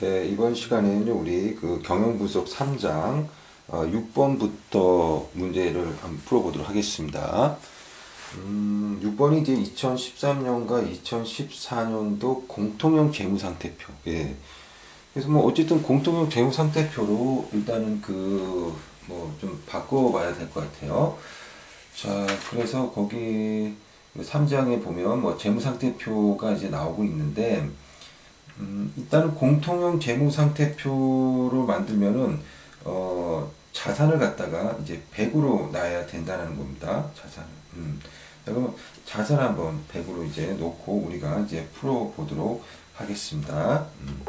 네, 이번 시간에는요, 우리 그 경영분석 3장 어, 6번부터 문제를 한번 풀어보도록 하겠습니다. 음, 6번이 이제 2013년과 2014년도 공통형 재무상태표. 예. 그래서 뭐 어쨌든 공통형 재무상태표로 일단은 그 뭐 좀 바꿔봐야 될 것 같아요. 자, 그래서 거기 3장에 보면 뭐 재무상태표가 이제 나오고 있는데 음, 일단은 공통형 재무상태표로 만들면은 어, 자산을 갖다가 이제 100으로 놔야 된다는 겁니다. 자산을. 음. 자, 그러면 자산 한번 100으로 이제 놓고 우리가 이제 풀어 보도록 하겠습니다. 음.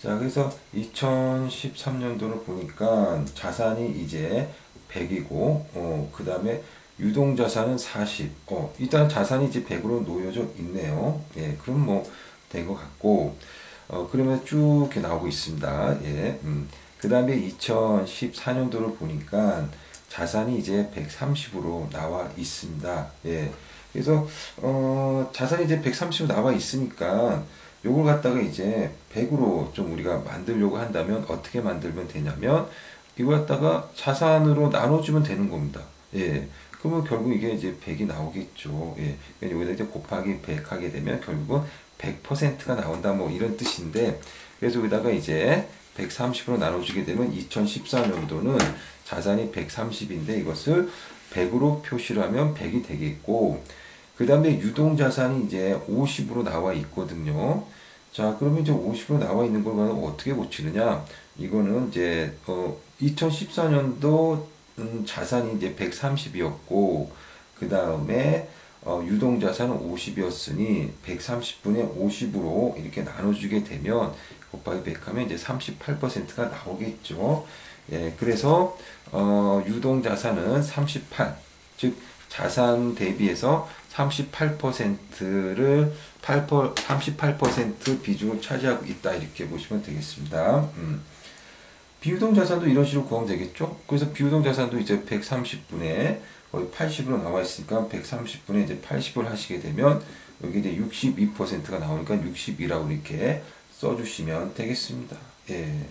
자, 그래서 2013년도를 보니까 자산이 이제 100이고, 어, 그 다음에 유동 자산은 40. 어, 일단 자산이 이제 100으로 놓여져 있네요. 예, 그럼 뭐, 된 것 같고, 어, 그러면 쭉 이렇게 나오고 있습니다. 예, 음. 그 다음에 2014년도를 보니까 자산이 이제 130으로 나와 있습니다. 예. 그래서, 어, 자산이 이제 130으로 나와 있으니까, 요걸 갖다가 이제 100으로 좀 우리가 만들려고 한다면 어떻게 만들면 되냐면 이걸 갖다가 자산으로 나눠주면 되는 겁니다. 예. 그러면 결국 이게 이제 100이 나오겠죠. 예. 그러니까 여기다 이제 곱하기 100 하게 되면 결국은 100%가 나온다 뭐 이런 뜻인데 그래서 여기다가 이제 130으로 나눠주게 되면 2014년도는 자산이 130인데 이것을 100으로 표시를 하면 100이 되겠고 그 다음에 유동자산이 이제 50으로 나와 있거든요. 자, 그러면 이제 50으로 나와 있는 걸 어떻게 고치느냐? 이거는 이제, 어, 2014년도 음, 자산이 이제 130이었고, 그 다음에, 어, 유동 자산은 50이었으니, 130분의 50으로 이렇게 나눠주게 되면, 곱하기 100 하면 이제 38%가 나오겠죠. 예, 그래서, 어, 유동 자산은 38, 즉, 자산 대비해서 38%를 8, 38% 비중을 차지하고 있다 이렇게 보시면 되겠습니다. 음. 비유동 자산도 이런 식으로 구하면 되겠죠? 그래서 비유동 자산도 이제 130분의 거의 80으로 나와 있으니까 130분의 이제 80을 하시게 되면 여기 이제 62%가 나오니까 62라고 이렇게 써주시면 되겠습니다. 예.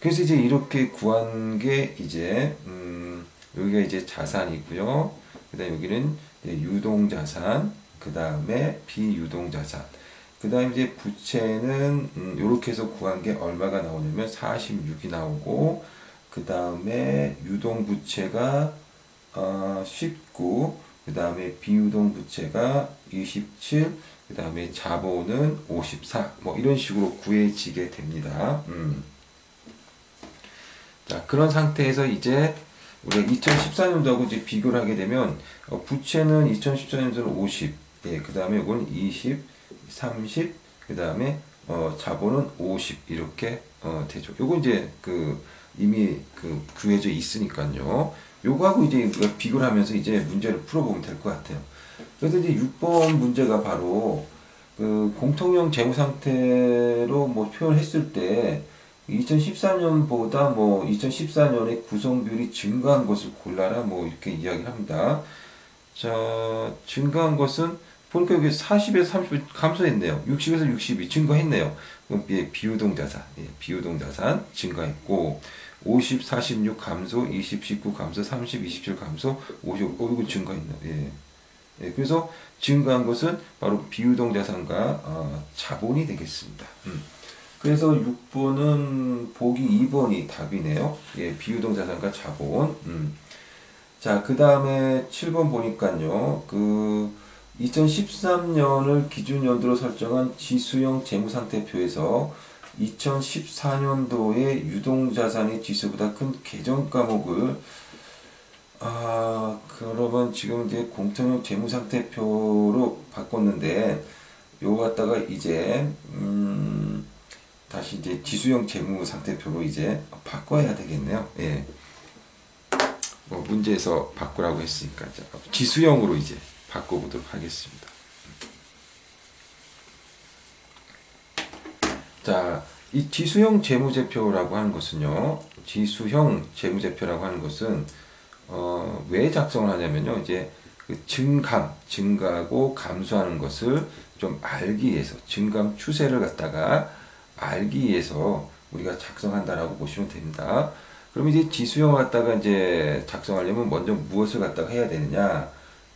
그래서 이제 이렇게 구한 게 이제 음, 여기가 이제 자산이고요. 그다음 여기는 유동 자산, 그 다음에 비유동 자산. 그 다음에 이제 부채는 음, 이렇게 해서 구한 게 얼마가 나오냐면 46이 나오고 그 다음에 유동 부채가 어, 19, 그 다음에 비유동 부채가 27, 그 다음에 자본은 54. 뭐 이런 식으로 구해지게 됩니다. 음. 자 그런 상태에서 이제 우리가 2014년도하고 이제 비교를 하게 되면 어, 부채는 2014년도는 50, 예, 그 다음에 이거는 20, 30, 그 다음에 어, 자본은 50 이렇게 어, 되죠. 요거 이제 그 이미 그 구해져 있으니까요. 요거하고 이제 비교를 하면서 이제 문제를 풀어보면 될 것 같아요. 그래서 이제 6번 문제가 바로 그 공통형 재무 상태로 뭐 표현했을 때 2014년보다 뭐 2014년에 구성비율이 증가한 것을 골라라 뭐 이렇게 이야기합니다. 자, 증가한 것은 보니까 여기 40에서 30 감소했네요. 60에서 62 증가했네요. 비유동 자산, 예, 비유동 자산 증가했고 50, 46 감소, 20, 19 감소, 30, 27 감소, 50, 어, 이거 증가했네요. 예. 예, 그래서 증가한 것은 바로 비유동 자산과 어, 자본이 되겠습니다. 음. 그래서 6번은 보기 2번이 답이네요. 예, 비유동 자산과 자본. 음. 자, 그 다음에 7번 보니까요. 그 2013년을 기준 연도로 설정한 지수형 재무상태표에서 2014년도의 유동자산이 지수보다 큰 계정 과목을 아, 그러면 지금 이제 공통형 재무상태표로 바꿨는데 요거 갖다가 이제 음 다시 이제 지수형 재무 상태표로 이제 바꿔야 되겠네요. 예. 뭐 문제에서 바꾸라고 했으니까 지수형으로 이제 바꿔보도록 하겠습니다. 자, 이 지수형 재무제표라고 하는 것은요, 지수형 재무제표라고 하는 것은 어, 왜 작성을 하냐면요, 이제 그 증감, 증가하고 감소하는 것을 좀 알기 위해서 증감 추세를 갖다가 알기 위해서 우리가 작성한다라고 보시면 됩니다. 그럼 이제 지수형 갖다가 이제 작성하려면 먼저 무엇을 갖다가 해야 되느냐?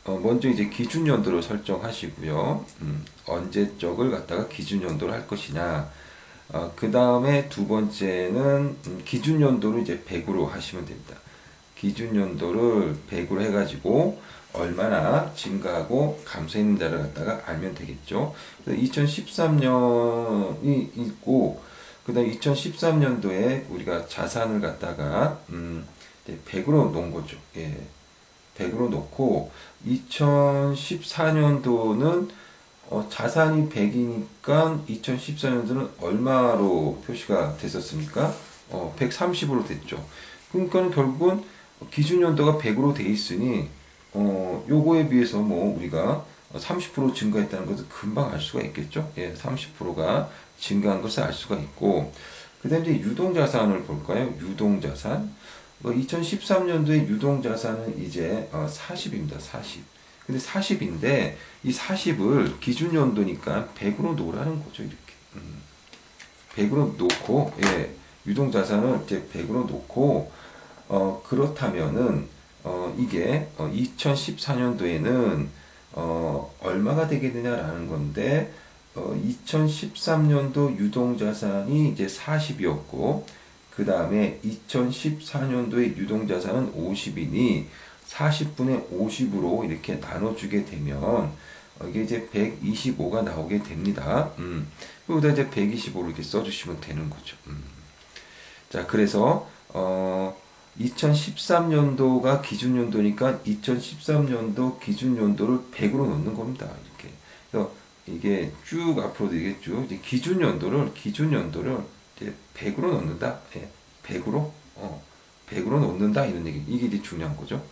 어, 먼저 이제 기준 연도를 설정하시고요. 음, 언제적을 갖다가 기준 연도를 할 것이냐. 어, 그 다음에 두 번째는 음, 기준 연도를 이제 100으로 하시면 됩니다. 기준 연도를 100으로 해가지고 얼마나 증가하고 감소했는지를 갖다가 알면 되겠죠. 2013년이 있고 그 다음 2013년도에 우리가 자산을 갖다가 음, 100으로 놓은 거죠. 예. 100으로 놓고 2014년도는 어, 자산이 100이니까 2014년도는 얼마로 표시가 됐었습니까? 어, 130으로 됐죠. 그러니까 결국은 기준 연도가 100으로 돼 있으니 어, 요거에 비해서 뭐 우리가 30% 증가했다는 것을 금방 알 수가 있겠죠. 예, 30%가 증가한 것을 알 수가 있고, 그 다음에 이제 유동 자산을 볼까요? 유동 자산. 뭐 2013년도에 유동 자산은 이제 어, 40입니다. 40. 근데 40인데 이 40을 기준 연도니까 100으로 놓으라는 거죠. 이렇게. 음. 100으로 놓고 예, 유동자산을 이제 100으로 놓고 어, 그렇다면은 어, 이게 어, 2014년도에는 어, 얼마가 되겠느냐라는 건데 어, 2013년도 유동자산이 이제 40이었고 그 다음에 2014년도에 유동자산은 50이니 40분의 50으로 이렇게 나눠주게 되면 어, 이게 이제 125가 나오게 됩니다. 음. 여기다 이제 125로 이렇게 써주시면 되는 거죠. 음. 자, 그래서 어, 2013년도가 기준 연도니까 2013년도 기준 연도를 100으로 넣는 겁니다. 이렇게. 그래서 이게 쭉 앞으로 되겠죠. 이제 기준 연도를 기준 연도를 이제 100으로 넣는다. 예. 100으로 어. 100으로 넣는다 이런 얘기. 이게 이제 중요한 거죠.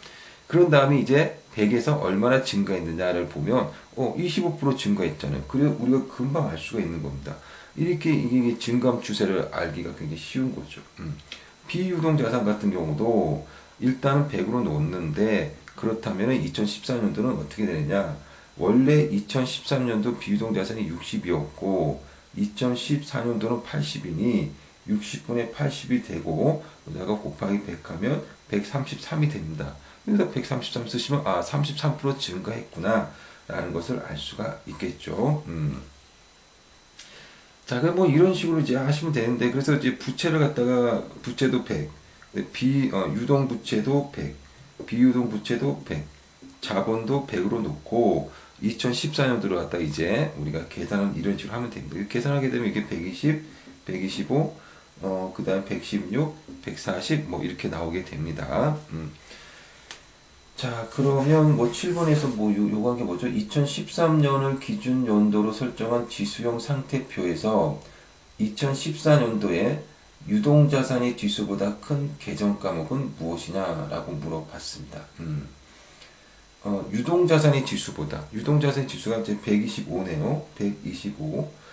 그런 다음에 이제 100에서 얼마나 증가했느냐를 보면 어, 25% 증가했잖아요. 그래 우리가 금방 알 수가 있는 겁니다. 이렇게 이게 증감 추세를 알기가 굉장히 쉬운 거죠. 음. 비유동 자산 같은 경우도 일단 100으로 놓는데 그렇다면 2014년도는 어떻게 되느냐? 원래 2013년도 비유동 자산이 60이었고 2014년도는 80이니 60분의 80이 되고 여기다가 곱하기 100 하면 133이 됩니다. 그래서 133 쓰시면 아 33% 증가했구나 라는 것을 알 수가 있겠죠. 음. 자, 그럼 뭐 이런 식으로 이제 하시면 되는데, 그래서 이제 부채를 갖다가, 부채도 100, 비, 어, 유동 부채도 100, 비유동 부채도 100, 자본도 100으로 놓고, 2014년도로 갖다 이제 우리가 계산을 이런 식으로 하면 됩니다. 계산하게 되면 이게 120, 125, 어, 그 다음 116, 140, 뭐 이렇게 나오게 됩니다. 음. 자, 그러면 뭐 7번에서 뭐 요, 요구한 게 뭐죠? 2013년을 기준 연도로 설정한 지수형 상태표에서 2014년도에 유동자산의 지수보다 큰 계정 과목은 무엇이냐라고 물어봤습니다. 음. 어, 유동자산의 지수보다, 유동자산의 지수가 이제 125네요. 125.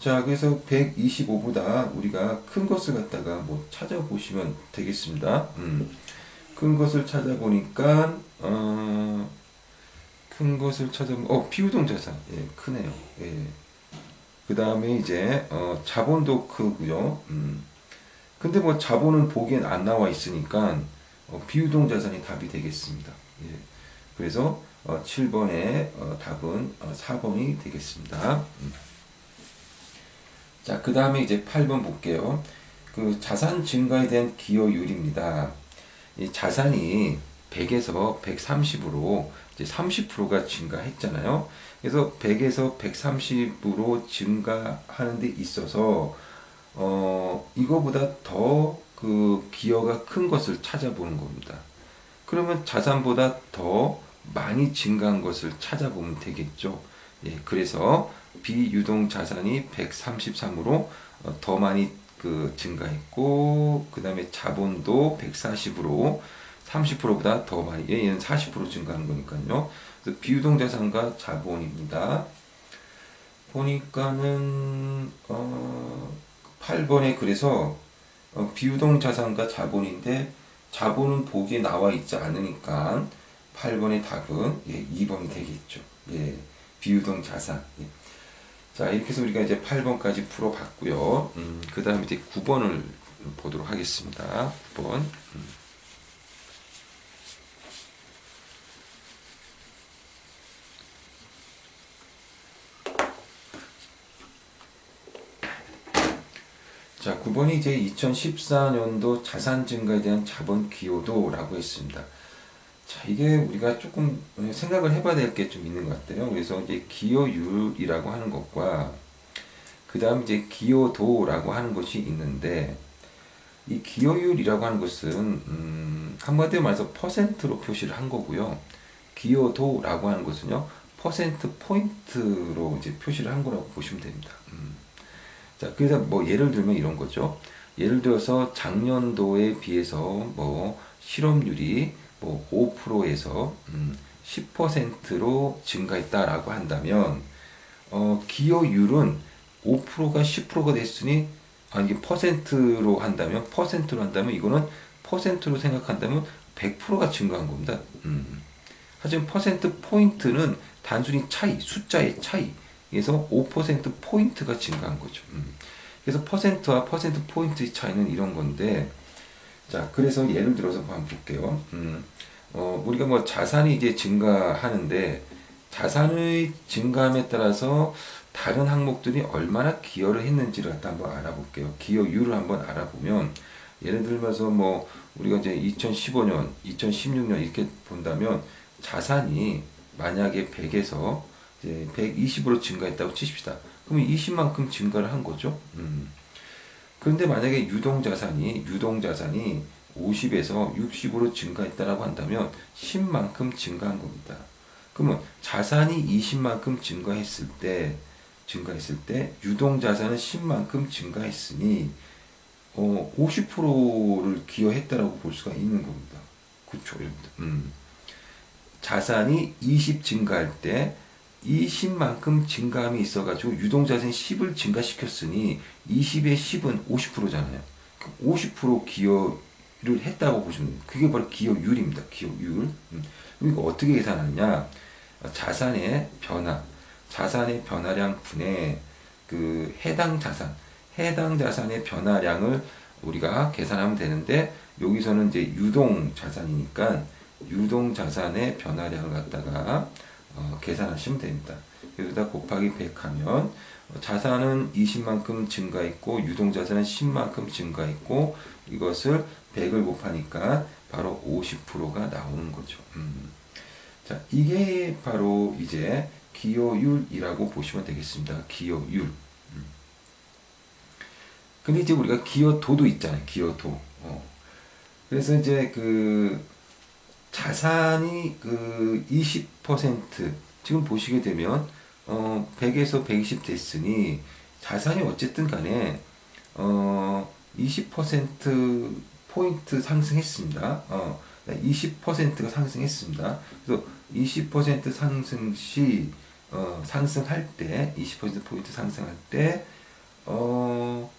자, 그래서 125보다 우리가 큰 것을 갖다가 뭐 찾아보시면 되겠습니다. 음. 큰 것을 찾아보니까 어, 큰 것을 찾아보 어 비우동 자산. 예 크네요. 예 그 다음에 이제 어 자본도 크고요. 음. 근데 뭐 자본은 보기엔 안 나와 있으니까 어, 비우동 자산이 답이 되겠습니다. 예. 그래서 어 7번의 어, 답은 어, 4번이 되겠습니다. 음. 자 그 다음에 이제 8번 볼게요 그 자산 증가에 대한 기여율입니다 이 자산이 100에서 130으로 이제 30%가 증가했잖아요. 그래서 100에서 130으로 증가하는 데 있어서 어 이거보다 더 그 기여가 큰 것을 찾아보는 겁니다. 그러면 자산보다 더 많이 증가한 것을 찾아보면 되겠죠. 예, 그래서 비유동 자산이 133으로 어, 더 많이 그 증가했고 그 다음에 자본도 140으로 30%보다 더 많이 얘는 40% 증가한 거니까요. 그래서 비유동 자산과 자본입니다. 보니까는 어 8번에 그래서 어 비유동 자산과 자본인데 자본은 보기에 나와 있지 않으니까 8번의 답은 예, 2번이 되겠죠. 예, 비유동 자산. 예. 자, 이렇게 해서 우리가 이제 8번까지 풀어봤고요. 음, 그 다음에 이제 9번을 보도록 하겠습니다. 9번. 음. 자, 9번이 이제 2014년도 자산 증가에 대한 자본 기여도라고 했습니다. 자, 이게 우리가 조금 생각을 해봐야 될 게 좀 있는 것 같아요. 그래서 이제 기여율이라고 하는 것과 그 다음 이제 기여도라고 하는 것이 있는데 이 기여율이라고 하는 것은 음, 한마디로 말해서 퍼센트로 표시를 한 거고요. 기여도라고 하는 것은요 퍼센트 포인트로 이제 표시를 한 거라고 보시면 됩니다. 음. 자, 그래서 뭐 예를 들면 이런 거죠. 예를 들어서 작년도에 비해서 뭐 실업률이 뭐 5%에서 음 10%로 증가했다라고 한다면 어 기여율은 5%가 10%가 됐으니 아 이게 퍼센트로 한다면 퍼센트로 한다면 이거는 퍼센트로 생각한다면 100%가 증가한 겁니다. 음. 하지만 퍼센트 포인트는 단순히 차이, 숫자의 차이. 그래서 5% 포인트가 증가한 거죠. 음. 그래서 퍼센트와 퍼센트 포인트의 차이는 이런 건데, 자, 그래서 예를 들어서 한번 볼게요. 음, 어, 우리가 뭐 자산이 이제 증가하는데, 자산의 증가함에 따라서 다른 항목들이 얼마나 기여를 했는지를 갖다 한번 알아볼게요. 기여율을 한번 알아보면, 예를 들면서 뭐, 우리가 이제 2015년, 2016년 이렇게 본다면, 자산이 만약에 100에서 이제 120으로 증가했다고 치십시다. 그러면 20만큼 증가를 한 거죠. 음. 그런데 만약에 유동 자산이 유동 자산이 50에서 60으로 증가했다라고 한다면 10만큼 증가한 겁니다. 그러면 자산이 20만큼 증가했을 때 증가했을 때 유동 자산은 10만큼 증가했으니 어 50%를 기여했다라고 볼 수가 있는 겁니다. 그렇죠. 음. 자산이 20 증가할 때 20만큼 증가함이 있어가지고 유동자산 10을 증가시켰으니 20의 10은 50%잖아요. 50% 기여를 했다고 보시면. 그게 바로 기여율입니다. 기여율. 음. 이거 어떻게 계산하느냐? 자산의 변화, 자산의 변화량 분의 그 해당 자산, 해당 자산의 변화량을 우리가 계산하면 되는데 여기서는 이제 유동 자산이니까 유동 자산의 변화량을 갖다가 어, 계산하시면 됩니다. 여기다 곱하기 100 하면 자산은 20만큼 증가했고 유동자산은 10만큼 증가했고 이것을 100을 곱하니까 바로 50%가 나오는 거죠. 음. 자, 이게 바로 이제 기여율이라고 보시면 되겠습니다. 기여율. 음. 근데 이제 우리가 기여도도 있잖아요. 기여도. 어. 그래서 이제 그 자산이 그 20% 지금 보시게 되면 어 100에서 120 됐으니 자산이 어쨌든 간에 어 20% 포인트 상승했습니다. 어 20%가 상승했습니다. 그래서 20% 상승 시 어, 상승할 때, 20% 포인트 상승할 때, 어,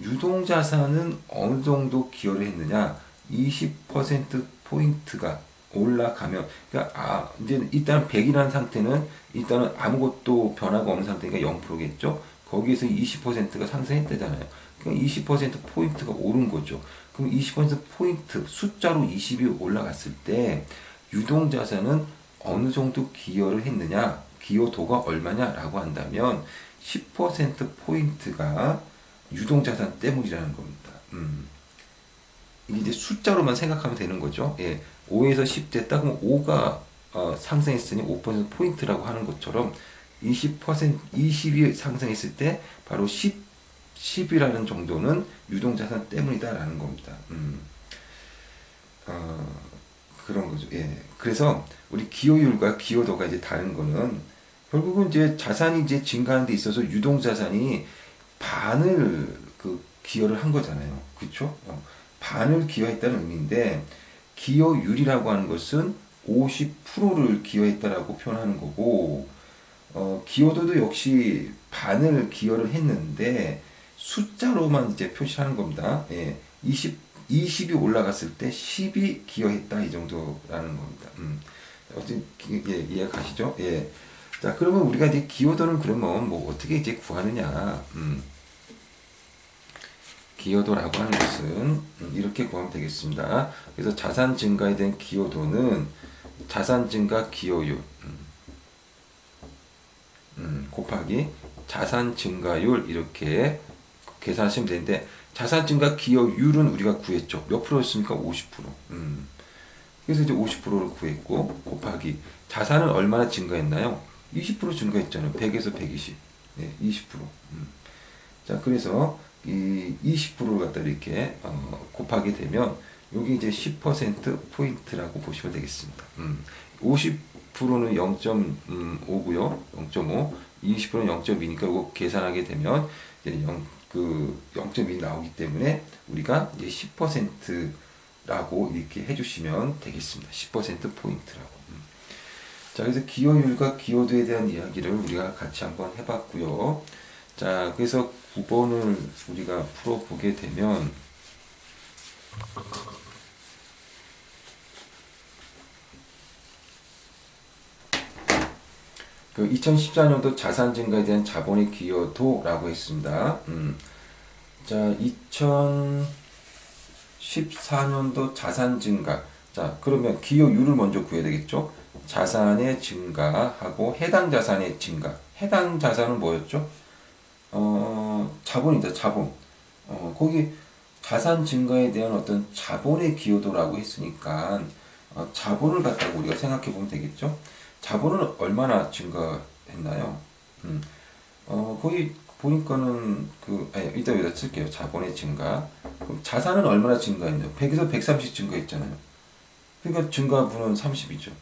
유동 자산은 어느 정도 기여를 했느냐? 20% 포인트가 올라가면 그러니까 아 이제 일단 100이라는 상태는 일단은 아무것도 변화가 없는 상태니까 0%겠죠. 거기에서 20%가 상승했다잖아요. 그럼 20% 포인트가 오른 거죠. 그럼 20% 포인트 숫자로 20이 올라갔을 때 유동 자산은 어느 정도 기여를 했느냐? 기여도가 얼마냐라고 한다면 10% 포인트가 유동 자산 때문이라는 겁니다. 음. 이게 이제 숫자로만 생각하면 되는 거죠. 예. 5에서 10 됐다 그러면 5가 어, 상승했으니 5% 포인트라고 하는 것처럼 20% 20이 상승했을 때 바로 10 10이라는 정도는 유동자산 때문이다라는 겁니다. 음. 어, 그런 거죠. 예. 그래서 우리 기여율과 기여도가 이제 다른 거는 결국은 이제 자산이 이제 증가하는 데 있어서 유동자산이 반을 그 기여를 한 거잖아요. 그렇죠? 어. 반을 기여했다는 의미인데 기여율이라고 하는 것은 50%를 기여했다라고 표현하는 거고 어, 기여도도 역시 반을 기여를 했는데 숫자로만 이제 표시하는 겁니다. 예, 20 20이 올라갔을 때 10이 기여했다 이 정도라는 겁니다. 음. 어쨌든 예, 이해 가시죠? 예. 자, 그러면 우리가 이제 기여도는 그러면 뭐 어떻게 이제 구하느냐? 음. 기여도라고 하는 것은 음, 이렇게 구하면 되겠습니다. 그래서 자산 증가에 대한 기여도는 자산 증가 기여율 음, 음, 곱하기 자산 증가율 이렇게 계산하시면 되는데 자산 증가 기여율은 우리가 구했죠. 몇 프로였습니까? 50%. 음. 그래서 이제 50%를 구했고 곱하기 자산은 얼마나 증가했나요? 20% 증가했잖아요. 100에서 120. 네, 20%. 음. 자, 그래서 이 20%를 갖다 이렇게 어, 곱하게 되면 여기 이제 10% 포인트라고 보시면 되겠습니다. 음. 50%는 0.5고요. 0.5. 20%는 0.2니까 이거 계산하게 되면 이제 0, 그 0.2 나오기 때문에 우리가 이제 10%라고 이렇게 해주시면 되겠습니다. 10% 포인트라고. 음. 자, 그래서 기여율과 기여도에 대한 이야기를 우리가 같이 한번 해봤고요. 자, 그래서 9번을 우리가 풀어보게 되면 그 2014년도 자산 증가에 대한 자본의 기여도라고 했습니다. 음. 자, 2014년도 자산 증가. 자, 그러면 기여율을 먼저 구해야 되겠죠? 자산의 증가하고 해당 자산의 증가. 해당 자산은 뭐였죠? 어, 자본이다, 자본. 어, 거기 자산 증가에 대한 어떤 자본의 기여도라고 했으니까 어, 자본을 갖다가 우리가 생각해 보면 되겠죠? 자본은 얼마나 증가했나요? 음, 어, 거기 보니까는 그, 아니, 이따 여기다 쓸게요. 자본의 증가. 자산은 얼마나 증가했나요? 100에서 130 증가했잖아요. 그러니까 증가분은 30이죠.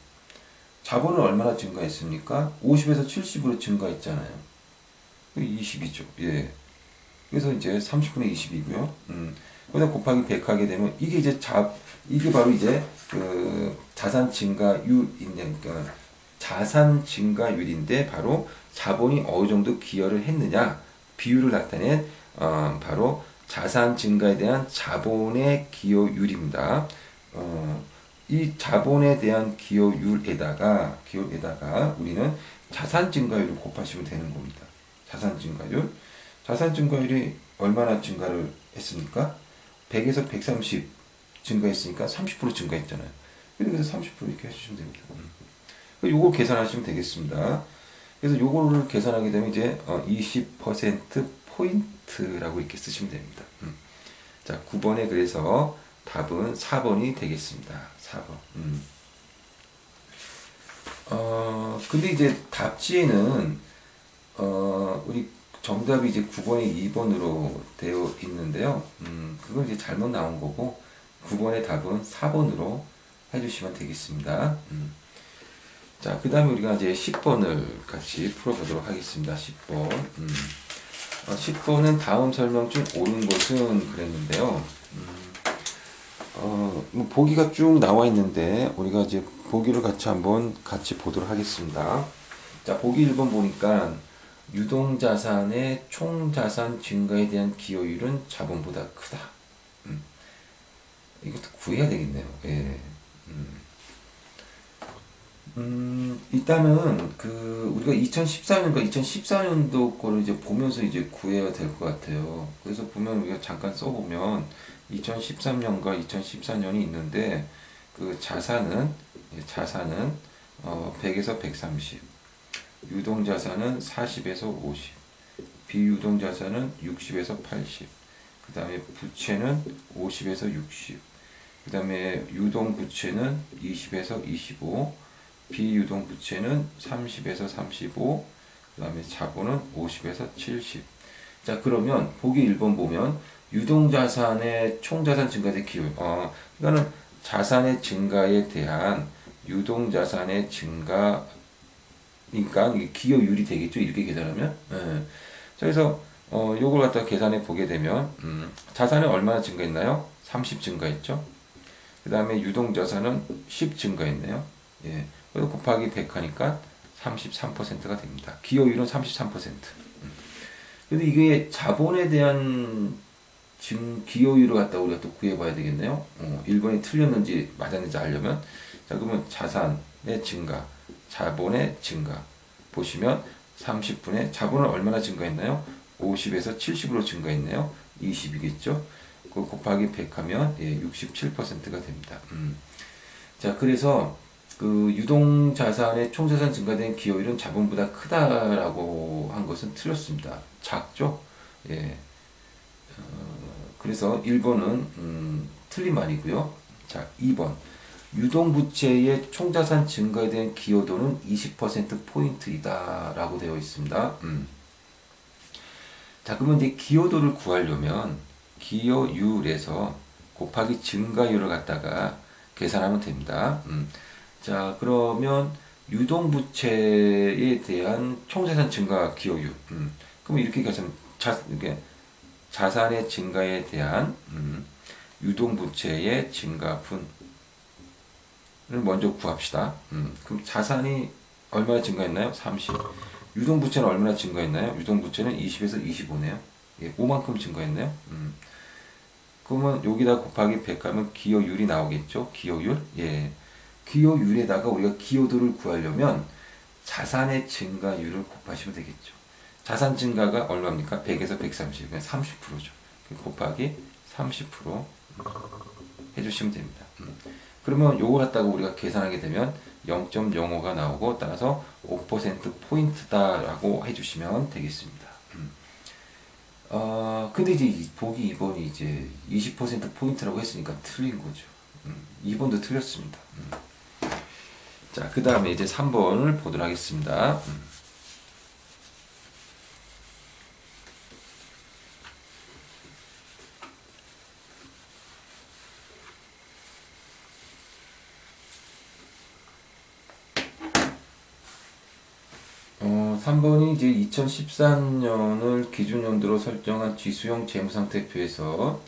자본은 얼마나 증가했습니까? 50에서 70으로 증가했잖아요. 20이죠. 예. 그래서 이제 30분의 20이고요. 음. 거기다 곱하기 100 하게 되면 이게 이제 자 이게 바로 이제 그 자산 증가율인데 그러니까 자산 증가율인데 바로 자본이 어느 정도 기여를 했느냐 비율을 나타낸 어, 바로 자산 증가에 대한 자본의 기여율입니다. 어, 이 자본에 대한 기여율에다가 기여에다가 우리는 자산 증가율을 곱하시면 되는 겁니다. 자산 증가율. 자산 증가율이 얼마나 증가를 했습니까? 100에서 130 증가했으니까 30% 증가했잖아요. 그래서 30% 이렇게 해주시면 됩니다. 음. 요거 계산하시면 되겠습니다. 그래서 요거를 계산하게 되면 이제 20% 포인트라고 이렇게 쓰시면 됩니다. 음. 자, 9번에 그래서 답은 4번이 되겠습니다. 4번. 음. 어, 근데 이제 답지에는 어, 우리 정답이 이제 9번이 2번으로 되어 있는데요. 음, 그건 이제 잘못 나온 거고, 9번의 답은 4번으로 해주시면 되겠습니다. 음. 자, 그 다음에 우리가 이제 10번을 같이 풀어보도록 하겠습니다. 10번. 음. 어, 10번은 다음 설명 중 옳은 것은 그랬는데요. 음. 어, 뭐 보기가 쭉 나와 있는데, 우리가 이제 보기를 같이 한번 같이 보도록 하겠습니다. 자, 보기 1번 보니까, 유동자산의 총자산 증가에 대한 기여율은 자본보다 크다. 음. 이것도 구해야 되겠네요. 예. 음. 음, 일단은 그 우리가 2014년과 2014년도 거를 이제 보면서 이제 구해야 될 것 같아요. 그래서 보면 우리가 잠깐 써보면 2013년과 2014년이 있는데 그 자산은 자산은 어 100에서 130, 유동자산은 40에서 50, 비유동자산은 60에서 80, 그 다음에 부채는 50에서 60, 그 다음에 유동부채는 20에서 25, 비유동부채는 30에서 35, 그 다음에 자본은 50에서 70. 자, 그러면 보기 1번 보면 유동자산의 총자산 증가대 기율. 어, 이거는 자산의 증가에 대한 유동자산의 증가 그러니까 기여율이 되겠죠. 이렇게 계산하면. 예. 그래서 어 요걸 갖다 계산해 보게 되면 음, 자산은 얼마나 증가했나요? 30 증가했죠. 그 다음에 유동 자산은 10 증가했네요. 예. 그래서 곱하기 100 하니까 33%가 됩니다. 기여율은 33%. 음. 근데 이게 자본에 대한 증 기여율을 갖다 우리가 또 구해봐야 되겠네요. 어, 1번이 틀렸는지 맞았는지 알려면 자 그러면 자산의 증가 자본의 증가 보시면 30분에 자본은 얼마나 증가했나요? 50에서 70으로 증가했네요. 20이겠죠? 그 곱하기 100 하면 예, 67%가 됩니다. 음. 자, 그래서 그 유동 자산의 총 자산 증가된 기여율은 자본보다 크다라고 한 것은 틀렸습니다. 작죠? 예. 어, 그래서 1번은 음, 틀린 말이고요. 자, 2번. 유동부채의 총자산 증가에 대한 기여도는 20%포인트이다라고 되어 있습니다. 음. 자, 그러면 이제 기여도를 구하려면 기여율에서 곱하기 증가율을 갖다가 계산하면 됩니다. 음. 자, 그러면 유동부채에 대한 총자산 증가 기여율. 음. 그럼 이렇게 계산, 자, 이게 자산의 증가에 대한 음, 유동부채의 증가분을 먼저 구합시다. 음, 그럼 자산이 얼마나 증가했나요? 30. 유동부채는 얼마나 증가했나요? 유동부채는 20에서 25네요. 예, 5만큼 증가했네요. 음. 그러면 여기다 곱하기 100 하면 기여율이 나오겠죠? 기여율? 예. 기여율에다가 우리가 기여도를 구하려면 자산의 증가율을 곱하시면 되겠죠. 자산 증가가 얼마입니까? 100에서 130, 그냥 30%죠. 곱하기 30% 해주시면 됩니다. 음. 그러면 요거 갖다가 우리가 계산하게 되면 0.05가 나오고 따라서 5%포인트다라고 해주시면 되겠습니다. 음. 어, 근데 이제 이- 보기 2번이 이제 20%포인트라고 했으니까 틀린 거죠. 음. 2번도 틀렸습니다. 음. 자, 그 다음에 이제 3번을 보도록 하겠습니다. 음. 어, 3번이 이제 2014년을 기준연도로 설정한 지수형 재무상태표에서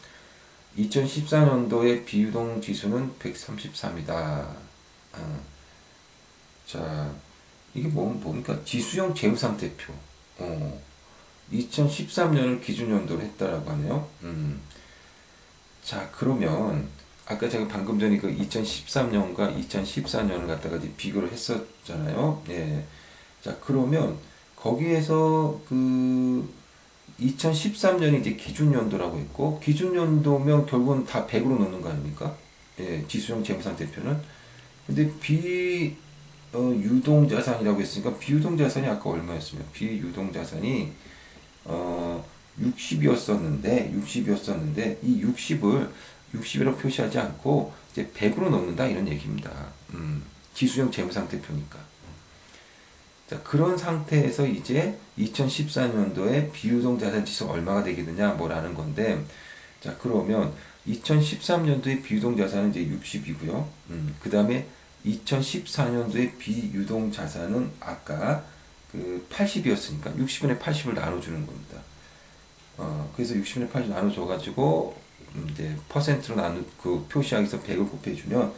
2014년도의 비유동 지수는 133이다. 어, 자, 이게 뭐, 뭡니까? 지수형 재무상태표. 어, 2013년을 기준연도로 했다라고 하네요. 음. 자, 그러면, 아까 제가 방금 전에 그 2013년과 2014년을 갖다가 이제 비교를 했었잖아요. 예. 자, 그러면 거기에서 그 2013년이 이제 기준연도라고 했고, 기준연도면 결국은 다 100으로 놓는 거 아닙니까? 예, 지수형 재무상태표는. 근데 비, 어, 유동 자산이라고 했으니까, 비유동 자산이 아까 얼마였으면, 비유동 자산이, 어, 60이었었는데, 60이었었는데, 이 60을 60이라고 표시하지 않고, 이제 100으로 넣는다, 이런 얘기입니다. 음, 지수형 재무상태표니까. 자, 그런 상태에서 이제 2014년도에 비유동 자산 지수가 얼마가 되겠느냐 뭐라는 건데 자, 그러면 2013년도에 비유동 자산은 이제 60이고요. 음, 그 다음에 2014년도에 비유동 자산은 아까 그 80이었으니까 60분의 80을 나눠 주는 겁니다. 어, 그래서 60분의 80 나눠 줘 가지고 음, 이제 퍼센트로 나누 그 표시하기서 100을 곱해 주면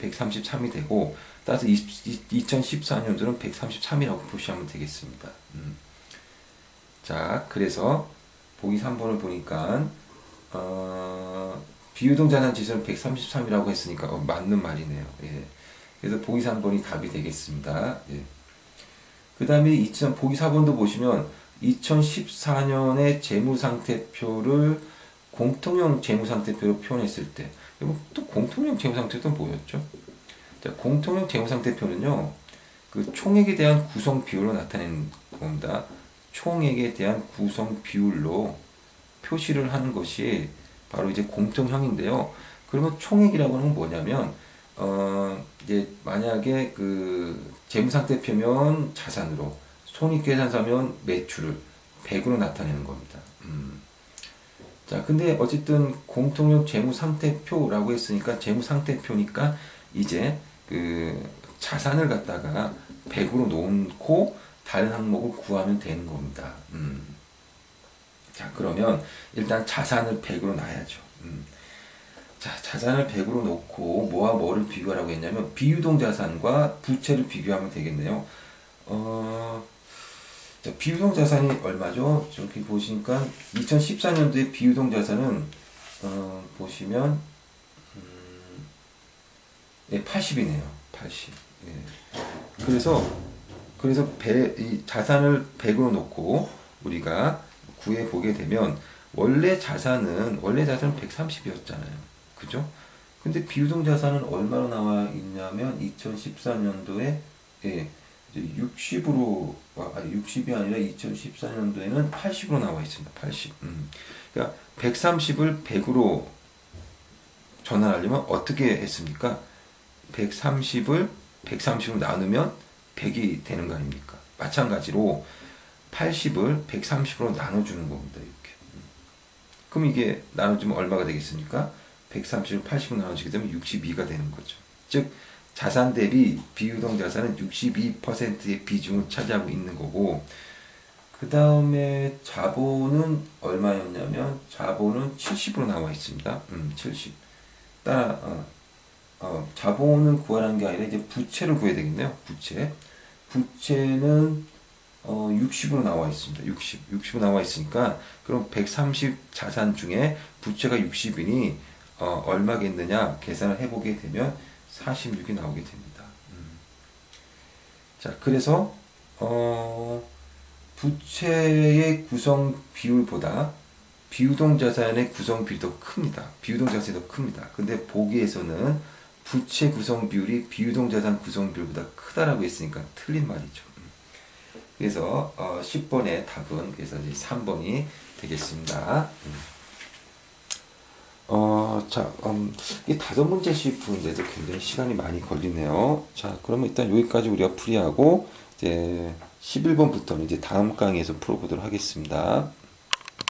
133이 되고 따라서 2014년도는 133이라고 표시하면 되겠습니다. 음. 자, 그래서 보기 3번을 보니까 어, 비유동 자산 지수는 133이라고 했으니까 어, 맞는 말이네요. 예. 그래서 보기 3번이 답이 되겠습니다. 예. 그 다음에 2000, 보기 4번도 보시면 2014년의 재무상태표를 공통형 재무상태표로 표현했을 때, 이거 또 공통형 재무상태표는 뭐였죠? 자, 공통형 재무상태표는요, 그 총액에 대한 구성 비율로 나타내는 겁니다. 총액에 대한 구성 비율로 표시를 하는 것이 바로 이제 공통형인데요. 그러면 총액이라고 하는 건 뭐냐면, 어, 이제 만약에 그 재무상태표면 자산으로, 손익계산서면 매출을 100으로 나타내는 겁니다. 음. 자, 근데 어쨌든 공통형 재무상태표라고 했으니까 재무상태표니까 이제 그 자산을 갖다가 100으로 놓고 다른 항목을 구하면 되는 겁니다. 음. 자, 그러면 일단 자산을 100으로 놔야죠. 음. 자, 자산을 100으로 놓고 뭐와 뭐를 비교하라고 했냐면 비유동 자산과 부채를 비교하면 되겠네요. 어, 자, 비유동 자산이 얼마죠? 저렇게 보시니까 2014년도에 비유동 자산은 어, 보시면 음, 네, 80이네요. 80. 예. 그래서 그래서 배, 이 자산을 100으로 놓고 우리가 구해 보게 되면 원래 자산은 원래 자산은 130이었잖아요. 그죠? 근데 비유동 자산은 얼마로 나와 있냐면 2014년도에 예, 이제 60으로 아니 60이 아니라 2014년도에는 80으로 나와 있습니다. 80. 음. 그러니까 130을 100으로 전환하려면 어떻게 했습니까? 130을 130으로 나누면 100이 되는 거 아닙니까? 마찬가지로 80을 130으로 나눠주는 겁니다. 이렇게. 음. 그럼 이게 나눠주면 얼마가 되겠습니까? 130을 80으로 나눠주게 되면 62가 되는 거죠. 즉 자산 대비 비유동 자산은 62%의 비중을 차지하고 있는 거고 그 다음에 자본은 얼마였냐면 자본은 70으로 나와 있습니다. 음, 70. 따라 어, 어, 자본을 구하는 게 아니라 이제 부채를 구해야 되겠네요. 부채. 부채는 어, 60으로 나와 있습니다. 60. 60으로 나와 있으니까 그럼 130 자산 중에 부채가 60이니 어, 얼마겠느냐 계산을 해보게 되면 46이 나오게 됩니다. 음. 자, 그래서 어, 부채의 구성 비율보다 비유동 자산의 구성 비율이 더 큽니다. 비유동 자산이 더 큽니다. 근데 보기에서는 부채 구성 비율이 비유동 자산 구성 비율보다 크다라고 했으니까 틀린 말이죠. 음. 그래서 어, 10번의 답은 그래서 이제 3번이 되겠습니다. 음. 어, 자, 음, 이 다섯 문제씩 푸는데도 굉장히 시간이 많이 걸리네요. 자, 그러면 일단 여기까지 우리가 풀이하고, 이제 11번부터는 이제 다음 강의에서 풀어보도록 하겠습니다.